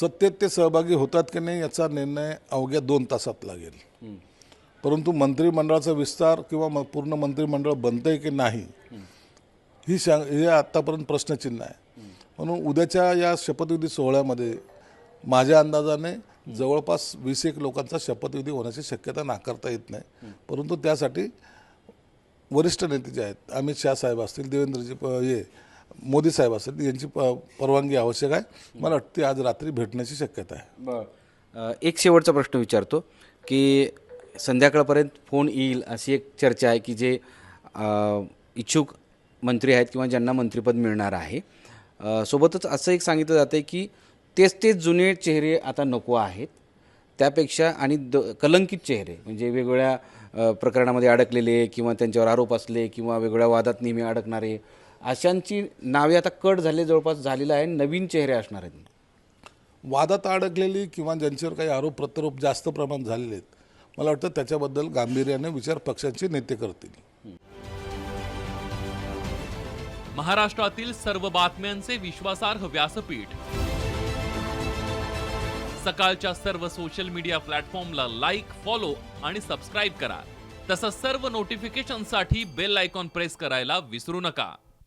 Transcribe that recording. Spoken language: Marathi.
सत्तेत ते सहभागी होतात की नाही याचा निर्णय अवघ्या दोन तासात लागेल. परंतु मंत्रिमंडळाचा विस्तार किंवा म- पूर्ण मंत्रिमंडळ बनतंय की नाही ही शा हे आत्तापर्यंत प्रश्नचिन्ह आहे. म्हणून उद्याच्या या शपथविधी सोहळ्यामध्ये माझ्या अंदाजाने जवळपास वीस एक लोकांचा शपथविधी होण्याची शक्यता नाकारता येत नाही. परंतु त्यासाठी वरिष्ठ नेते जे आहेत अमित शाह साहेब असतील देवेंद्रजी हे मोदी साहेब असतात यांची प परवानगी आवश्यक आहे. मला वाटते आज रात्री भेटण्याची शक्यता आहे. एक शेवटचा प्रश्न विचारतो की संध्याकाळपर्यंत फोन येईल अशी एक चर्चा आहे की जे इच्छुक मंत्री आहेत किंवा ज्यांना मंत्रिपद मिळणार आहे. सोबतच असं एक सांगितलं जातं आहे की तेच तेच जुने चेहरे आता नको आहेत. त्यापेक्षा आणि द कलंकित चेहरे म्हणजे वेगवेगळ्या प्रकरणामध्ये अडकलेले किंवा त्यांच्यावर आरोप असले किंवा वेगवेगळ्या वादात नेहमी अडकणारे अशांची नावे आता कट झाले जवळपास झालेलं आहे. नवीन चेहरे असणार आहेत. वादात अडकलेली किंवा ज्यांच्यावर काही आरोप प्रत्यारोप जास्त प्रमाणात झालेले आहेत मला वाटतं त्याच्याबद्दल गांभीर्याने विचार पक्षांचे नेते करतील. महाराष्ट्रातील सर्व बातम्यांचे विश्वासार्ह व्यासपीठ. सकाळच्या सर्व सोशल मीडिया प्लॅटफॉर्मला लाईक फॉलो आणि सबस्क्राईब करा. तसंच सर्व नोटिफिकेशनसाठी बेल आयकॉन प्रेस करायला विसरू नका.